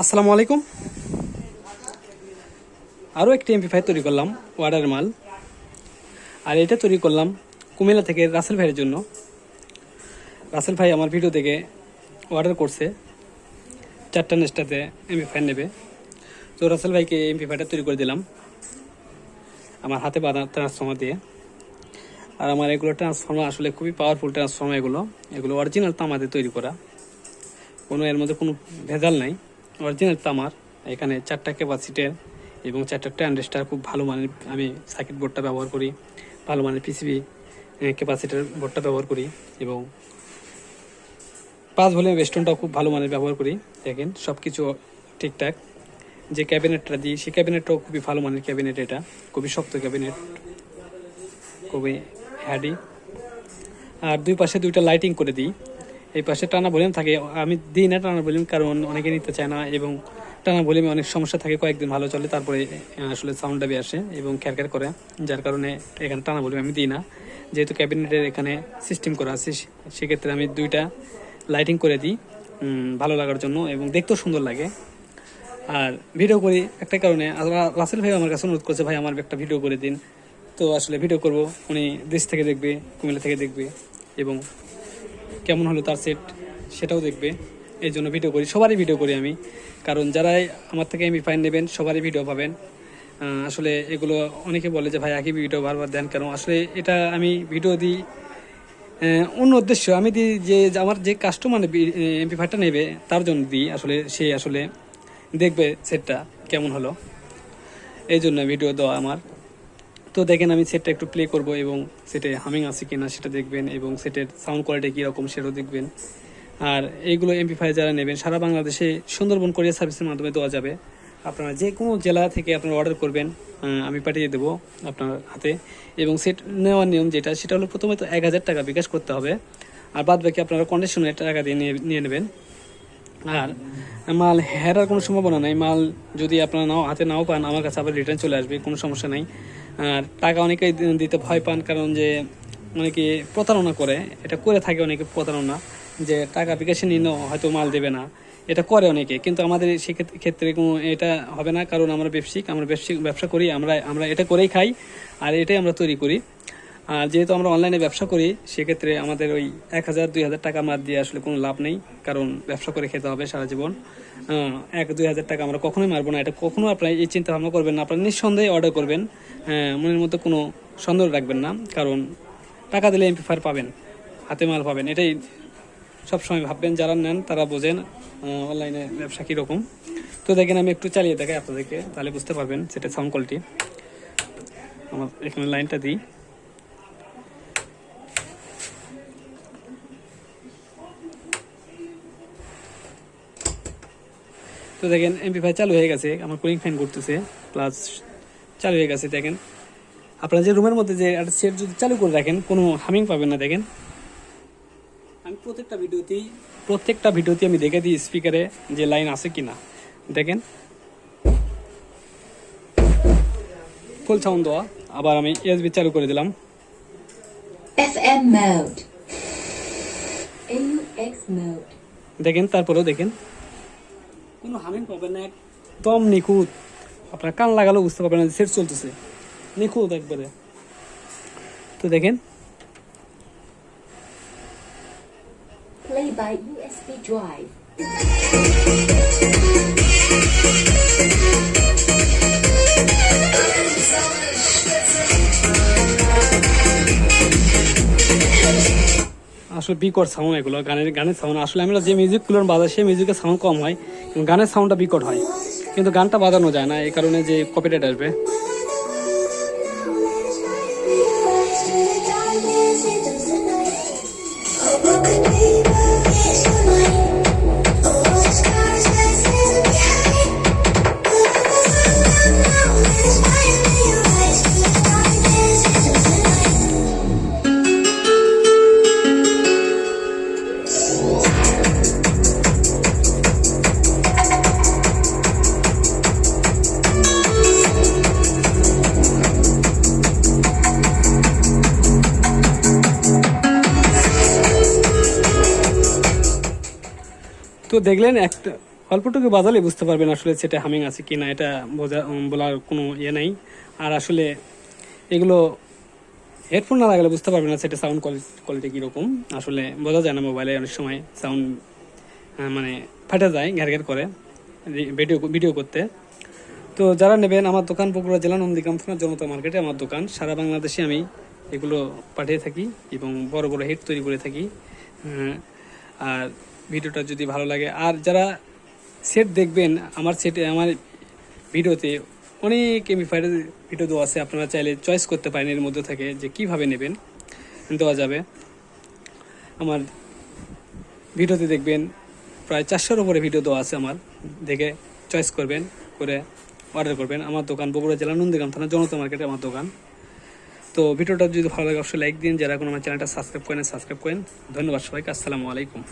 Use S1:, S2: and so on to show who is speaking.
S1: আসসালামু আলাইকুম। আরও একটি এমপি ফাইভ তৈরি করলাম ওয়ার্ডার মাল। আর এটা তৈরি করলাম কুমিল্লা থেকে রাসেল ভাইয়ের জন্য। রাসেল ভাই আমার ভিডিও থেকে অর্ডার করছে। চারটা নেস্টাতে এমপি ফাইভ নেবে। তো রাসেল ভাইকে এমপি ফাইভটা তৈরি করে দিলাম। আমার হাতে বাঁধা ট্রান্সফর্মার দিয়ে। আর আমার এগুলো ট্রান্সফর্মার আসলে খুবই পাওয়ারফুল ট্রান্সফর্মার এগুলো। এগুলো অরিজিনাল তামাতে তৈরি করা। কোনো এর মধ্যে কোনো ভেজাল নাই। অরিজিনাল তামার এখানে চারটা ক্যাপাসিটার এবং চারটা ট্রানজিস্টার খুব ভালো মানের, আমি সার্কিট বোর্ডটা ব্যবহার করি। ভালো মানের পিসিবি ক্যাপাসিটার বোর্ডটা ব্যবহার করি এবং পাঁচ ভলিউম স্টোনটাও খুব ভালো মানের ব্যবহার করি। দেখেন সব কিছু ঠিকঠাক। যে ক্যাবিনেটটা দিই সেই ক্যাবিনেটটাও খুবই ভালো মানের ক্যাবিনেট এটা। খুবই শক্ত ক্যাবিনেট, খুবই হ্যাডি আর দুই পাশে দুইটা লাইটিং করে দিই। এই পাশে টানা ভলিউম থাকে। আমি দিই না টানা ভলিউম, কারণ অনেকে নিতে চায় না এবং টানা ভলিউমে অনেক সমস্যা থাকে, কয়েকদিন ভালো চলে, তারপরে আসলে সাউন্ডটা বেরিয়ে আসে এবং খ্যারখ্যার করে, যার কারণে এখানে টানা ভলিউম আমি দিই না। যেহেতু ক্যাবিনেটের এখানে সিস্টেম করা আছে সেক্ষেত্রে আমি দুইটা লাইটিং করে দিই ভালো লাগার জন্য এবং দেখতেও সুন্দর লাগে। আর ভিডিও করি একটা কারণে রাসেল ভাই আমার কাছে অনুরোধ করছে, ভাই, আমার একটা ভিডিও করে দিন। তো আসলে ভিডিও করব, উনি দেশ থেকে দেখবে, কুমিল্লা থেকে দেখবে এবং কেমন হলো তার সেট সেটাও দেখবে। এই জন্য ভিডিও করি, সবারই ভিডিও করি আমি। কারণ যারাই আমার থেকে এমবি ফাইন নেবেন, সবারই ভিডিও পাবেন। আসলে এগুলো অনেকে বলে যে, ভাই, একই ভিডিও বারবার দেন কেন? আসলে এটা আমি ভিডিও দিই অন্য উদ্দেশ্য। আমি দিই যে আমার যে কাস্টমার এমপি ফাইভটা নেবে, তার জন্য দিই। আসলে সে আসলে দেখবে সেটটা কেমন হলো। এই জন্য ভিডিও দেওয়া আমার। তো দেখেন আমি সেটটা একটু প্লে করব এবং সেটে হামিং আছে কিনা সেটা দেখবেন এবং সেটের সাউন্ড কোয়ালিটি কীরকম সেটাও দেখবেন। আর এইগুলো এমপি ফাইভ যারা নেবেন, সারা বাংলাদেশে সুন্দরবন কোরিয়ার সার্ভিসের মাধ্যমে দেওয়া যাবে। আপনারা যে কোনো জেলা থেকে আপনারা অর্ডার করবেন আমি পাঠিয়ে দেবো আপনার হাতে। এবং সেট নেওয়ার নিয়ম যেটা, সেটা হলো প্রথমে তো এক হাজার টাকা বিকাশ করতে হবে। আর বাদ বাকি আপনারা কন্ডিশনে টাকা দিয়ে নিয়ে নিয়ে নেবেন। আর মাল হেরার কোনো সম্ভাবনা নাই। মাল যদি আপনারা নাও, হাতে নাও পান, আমার কাছে আবার রিটার্ন চলে আসবে, কোনো সমস্যা নাই। আর টাকা অনেকেই দিতে ভয় পান, কারণ যে অনেকে প্রতারণা করে। এটা করে থাকে অনেকে প্রতারণা, যে টাকা বিকাশে নিয়ে হয়তো মাল দেবে না। এটা করে অনেকে, কিন্তু আমাদের সেক্ষেত্রে ক্ষেত্রে কোনো এটা হবে না, কারণ আমরা ব্যবসায়িক আমরা ব্যবসায়িক ব্যবসা করি, আমরা আমরা এটা করেই খাই, আর এটাই আমরা তৈরি করি। আর যেহেতু আমরা অনলাইনে ব্যবসা করি সেক্ষেত্রে আমাদের ওই এক হাজার দুই হাজার টাকা আমার দিয়ে আসলে কোনো লাভ নেই কারণ ব্যবসা করে খেতে হবে সারা জীবন। এক দুই হাজার টাকা আমরা কখনোই মারবো না এটা কখনো আপনার এই চিন্তা ভাবনা করবেন না আপনারা নিঃসন্দেহে অর্ডার করবেন। হ্যাঁ, মনের মধ্যে কোনো সন্দেহ রাখবেন না কারণ টাকা দিলে এমপি ফার পাবেন হাতে মাল পাবেন এটাই সবসময় ভাববেন যারা নেন তারা বোঝেন অনলাইনে ব্যবসা কীরকম। তো দেখেন আমি একটু চালিয়ে দেখাই আপনাদেরকে তাহলে বুঝতে পারবেন সেটা সাউন্ড কোয়ালিটি আমার এখানে লাইনটা দিই। তো দেখেন এমপি ফাইভ চালু হয়ে গেছে আমার কুলিং ফ্যান করতেছে প্লাস চালু হয়ে গেছে দেখেন। আপনারা যে রুমের মধ্যে যে একটা সেট যদি চালু করে রাখেন কোনো হামিং পাবেন না দেখেন। আমি প্রত্যেকটা ভিডিওতেই প্রত্যেকটা ভিডিওতে আমি দেখে দিই স্পিকারে যে লাইন আছে কি না দেখেন। ফুল সাউন্ড দেওয়া আবার আমি এসবি চালু করে দিলাম. দেখেন তারপরেও দেখেন। কোনো হামিং পাবেন না, একদম নিখুঁত। আপনার কান লাগালেও বুঝতে পারবেন না সেট চলতেছে। নিখুঁত একবারে। তো দেখেন।
S2: Play by USB drive.
S1: আসলে বিকট সাউন্ড এগুলো, গানের গানের সাউন্ড আসলে আমরা যে মিউজিকগুলো বাজাই সেই মিউজিকের সাউন্ড কম হয়, কিন্তু গানের সাউন্ডটা বিকট হয়। কিন্তু গানটা বাজানো যায় না, এই কারণে যে কপিরাইট আসবে। তো দেখলেন একটা অল্পটুকু বাজালে বুঝতে পারবেন আসলে সেটা হামিং আছে কি না এটা বোঝা বলার কোনো ইয়ে নাই। আর আসলে এগুলো হেডফোন না লাগালে বুঝতে পারবেন না সেটা সাউন্ড কোয়ালিটি কোয়ালিটি কীরকম। আসলে বোঝা যায় না মোবাইলে অনেক সময় সাউন্ড মানে ফাটা যায় ঘ্যার ঘ্যার করে ভিডিও ভিডিও করতে। তো যারা নেবেন, আমার দোকান বগুড়া জেলা নন্দীগ্রাম থানা জনতা মার্কেটে আমার দোকান। সারা বাংলাদেশে আমি এগুলো পাঠিয়ে থাকি এবং বড় বড় হিট তৈরি করে থাকি। আর ভিডিওটা যদি ভালো লাগে। আর যারা সেট দেখবেন, আমার সেটে আমার ভিডিওতে অনেক এমিফাইড ভিডিও দেওয়া আছে, আপনারা চাইলে চয়েস করতে পারেন এর মধ্যে থেকে যে কীভাবে নেবেন। দেওয়া যাবে। আমার ভিডিওতে দেখবেন, প্রায় চারশোর উপরে ভিডিও দেওয়া আছে আমার। দেখে চয়েস করবেন, করে অর্ডার করবেন। আমার দোকান বগুড়া জেলা নন্দীগ্রাম থানা জনতা মার্কেটে আমার দোকান। তো ভিডিওটা যদি ভালো লাগে, অবশ্যই লাইক দিন। যারা কোনো আমার চ্যানেলটা সাবস্ক্রাইব করেন সাবস্ক্রাইব করেন। ধন্যবাদ সবাইকে। আসসালামু আলাইকুম।